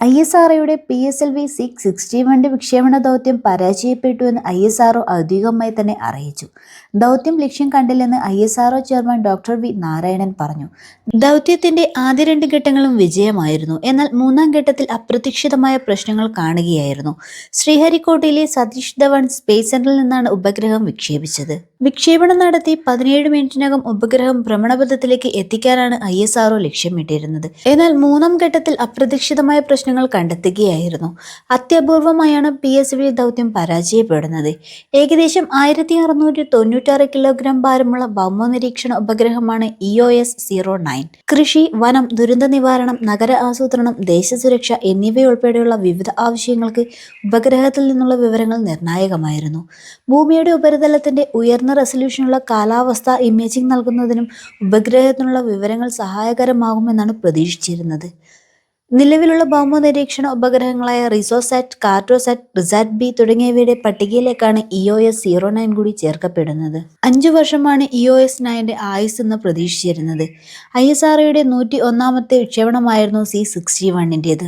I S ആർഒയുടെ P S L V six sixty വണ്ടി വിക്ഷേപണ ദൗത്യം പരാജയപ്പെട്ടുവെന്ന് ഐ എസ് ആർഒ ഔദ്യോഗികമായി തന്നെ അറിയിച്ചു. ദൗത്യം ലക്ഷ്യം കണ്ടില്ലെന്ന് I S R O chairman doctor V Narayanan പറഞ്ഞു. ദൗത്യത്തിന്റെ ആദ്യ രണ്ട് ഘട്ടങ്ങളും വിജയമായിരുന്നു. എന്നാൽ മൂന്നാം ഘട്ടത്തിൽ അപ്രതീക്ഷിതമായ പ്രശ്നങ്ങൾ കാണുകയായിരുന്നു. ശ്രീഹരിക്കോട്ടയിലെ സതീഷ് ധവൺ സ്പേസ് സെന്ററിൽ നിന്നാണ് ഉപഗ്രഹം വിക്ഷേപിച്ചത്. വിക്ഷേപണം നടത്തി പതിനേഴ് മിനിറ്റിനകം ഉപഗ്രഹം ഭ്രമണപഥത്തിലേക്ക് എത്തിക്കാനാണ് ഐ എസ് ആർഒ ലക്ഷ്യമിട്ടിരുന്നത്. എന്നാൽ മൂന്നാം ഘട്ടത്തിൽ അപ്രതീക്ഷിതമായ പ്രശ്നങ്ങൾ കണ്ടെത്തുകയായിരുന്നു. അത്യപൂർവമായാണ് പി എസ് വി ദൗത്യം പരാജയപ്പെടുന്നത്. ഏകദേശം ആയിരത്തി അറുന്നൂറ്റി തൊണ്ണൂറ്റാറ് കിലോഗ്രാം ഭാരമുള്ള ഭൗമ നിരീക്ഷണ ഉപഗ്രഹമാണ് E O S zero nine കൃഷി വനം ദുരന്ത നിവാരണം നഗര ആസൂത്രണം ദേശസുരക്ഷ എന്നിവയുൾപ്പെടെയുള്ള വിവിധ ആവശ്യങ്ങൾക്ക് ഉപഗ്രഹത്തിൽ നിന്നുള്ള വിവരങ്ങൾ നിർണായകമായിരുന്നു. ഭൂമിയുടെ ഉപരിതലത്തിന്റെ ഉയർന്ന റെസല്യൂഷനുള്ള കാലാവസ്ഥ ഇമേജിംഗ് നൽകുന്നതിനും ഉപഗ്രഹത്തിനുള്ള വിവരങ്ങൾ സഹായകരമാകുമെന്നാണ് പ്രതീക്ഷിച്ചിരുന്നത്. നിലവിലുള്ള ഭൗമ നിരീക്ഷണ ഉപഗ്രഹങ്ങളായ റിസോസാറ്റ് കാർട്ടോസാറ്റ് റിസാറ്റ് ബി തുടങ്ങിയവയുടെ പട്ടികയിലേക്കാണ് E O S zero nine കൂടി ചേർക്കപ്പെടുന്നത്. അഞ്ചു വർഷമാണ് ഇ ഒ എസ് നയന്റെ ആയുസ് എന്ന് പ്രതീക്ഷിച്ചിരുന്നത്. ഐ എസ് ആർഒയുടെ നൂറ്റി ഒന്നാമത്തെ വിക്ഷേപണമായിരുന്നു സി സിക്സ്റ്റി വണ്ണിന്റേത്.